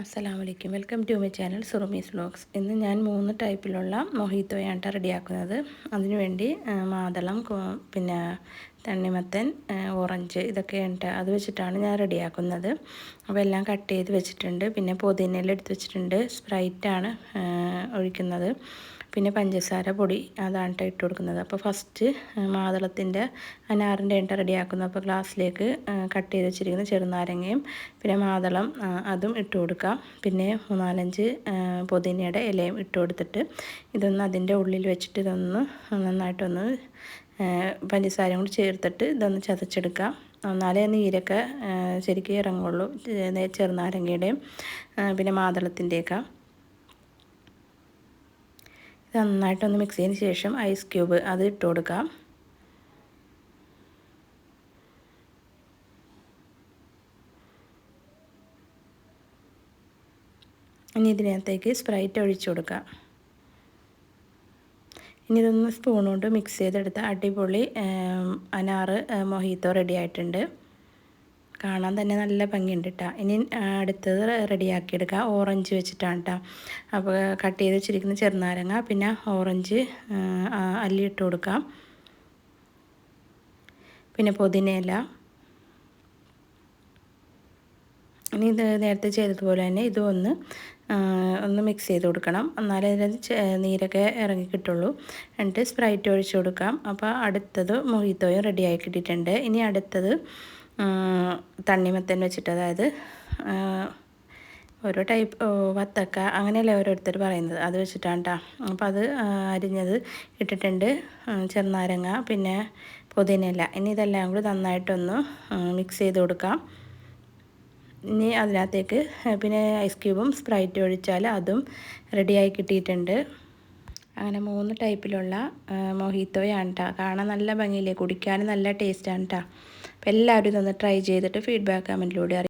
അസ്സലാമു അലൈക്കും welcome to my channel Suramees vlogs ഇന്ന് ഞാൻ മൂന്ന് ടൈപ്പിലുള്ള മൊഹീത്തോയാണ് റെഡിയാക്കുന്നത്. അതിനുവേണ്ടി മാതളം പിന്നെ തണ്ണിമത്തൻ ഓറഞ്ച് ഇതൊക്കെ ഉണ്ട് അത് വെച്ചിട്ടാണ് ഞാൻ റെഡിയാക്കുന്നത്. അപ്പോൾ എല്ലാം കട്ട് ചെയ്ത് വെച്ചിട്ടുണ്ട്. പിന്നെ പുതിനയില എടുത്ത് വെച്ചിട്ടുണ്ട്. സ്പ്രൈറ്റാണ് ഒഴിക്കുന്നത്. പിന്നെ പഞ്ചസാര പൊടി അതാണ് കേട്ടോ ഇട്ട് കൊടുക്കുന്നത്. അപ്പോൾ ഫസ്റ്റ് മാതളത്തിന്റെ അനാറിന്റെ എണ്ണ റെഡിയാക്കുന്നു അപ്പോൾ ഗ്ലാസ്സിലേക്ക് കട്ട് ചെയ്ത് വെച്ചിരിക്കുന്ന ചെറുനാരങ്ങയും പിന്നെ മാതളം അതും ഇട്ട് കൊടുക്കാം. പിന്നെ മൂന്നാലഞ്ച് പുതിനയുടെ ഇലയും ഇട്ട് കൊടുത്തിട്ട് ഇതൊന്ന് അതിന്റെ ഉള്ളിൽ വെച്ചിട്ട് ഇതൊന്ന് നന്നായിട്ടൊന്ന് പഞ്ചസാരയും കൂടി ചേർത്തിട്ട് ഇതൊന്ന് ചതച്ചെടുക്കാം എന്നാലേ നീരൊക്കെ ശരിക്കും ഇറങ്ങുള്ളൂ. ചെറുനാരങ്ങയുടെയും പിന്നെ മാതളത്തിന്റെയൊക്കെ. നന്നായിട്ടൊന്ന് മിക്സ് ചെയ്തതിന് ശേഷം ഐസ് ക്യൂബ് അത് ഇട്ട് കൊടുക്കാം ഇനി ഇതിനകത്തേക്ക് സ്പ്രൈറ്റ് ഒഴിച്ചു കൊടുക്കാം ഇനി ഇതൊന്ന് സ്പൂൺ കൊണ്ട് മിക്സ് ചെയ്തെടുത്ത അടിപൊളി അനാറ് മൊഹീത്തോ റെഡി ആയിട്ടുണ്ട്. കാണാൻ തന്നെ നല്ല ഭംഗിയുണ്ട് കേട്ടോ ഇനി അടുത്തത് റെഡിയാക്കിയെടുക്കുക. ഓറഞ്ച് വെച്ചിട്ടാണ് കേട്ടോ അപ്പോൾ കട്ട് ചെയ്ത് വെച്ചിരിക്കുന്ന ചെറുനാരങ്ങ പിന്നെ ഓറഞ്ച് അല്ലി ഇട്ട് കൊടുക്കാം. പിന്നെ പുതിനയില. ഇനി ഇത് നേരത്തെ ചെയ്തതുപോലെ തന്നെ ഇതും ഒന്ന് ഒന്ന് മിക്സ് ചെയ്ത് കൊടുക്കണം. എന്നാലേ ഇതിൽ നീരൊക്കെ ഇറങ്ങി കിട്ടുള്ളൂ. എന്നിട്ട് സ്പ്രൈറ്റ് ഒഴിച്ചു കൊടുക്കാം. അപ്പോൾ അടുത്തത് മൊഹിത്തോയും റെഡിയായി കിട്ടിയിട്ടുണ്ട്. ഇനി അടുത്തത് തണ്ണിമത്തൻ വെച്ചിട്ട് അതായത് ഓരോ ടൈപ്പ് വത്തക്ക അങ്ങനെയല്ലേ ഓരോരുത്തർ പറയുന്നത്. അത് വെച്ചിട്ടാണ് കേട്ടോ അപ്പോൾ അത് അരിഞ്ഞത് ഇട്ടിട്ടുണ്ട്. ചെറുനാരങ്ങ പിന്നെ പുതിനയില. ഇനി ഇതെല്ലാം കൂടി നന്നായിട്ടൊന്ന് മിക്സ് ചെയ്ത് കൊടുക്കാം. ഇനി അതിനകത്തേക്ക് പിന്നെ ഐസ് ക്യൂബും സ്പ്രൈറ്റ് ഒഴിച്ചാൽ അതും റെഡിയായി കിട്ടിയിട്ടുണ്ട്. അങ്ങനെ മൂന്ന് ടൈപ്പിലുള്ള മൊഹീത്തോയാണ് കേട്ടോ കാണാൻ നല്ല ഭംഗിയില്ലേ? കുടിക്കാനും നല്ല ടേസ്റ്റാണ് കേട്ടോ അപ്പോൾ എല്ലാവരും ഇതൊന്ന് ട്രൈ ചെയ്തിട്ട് ഫീഡ്ബാക്ക് കമന്റിലൂടെ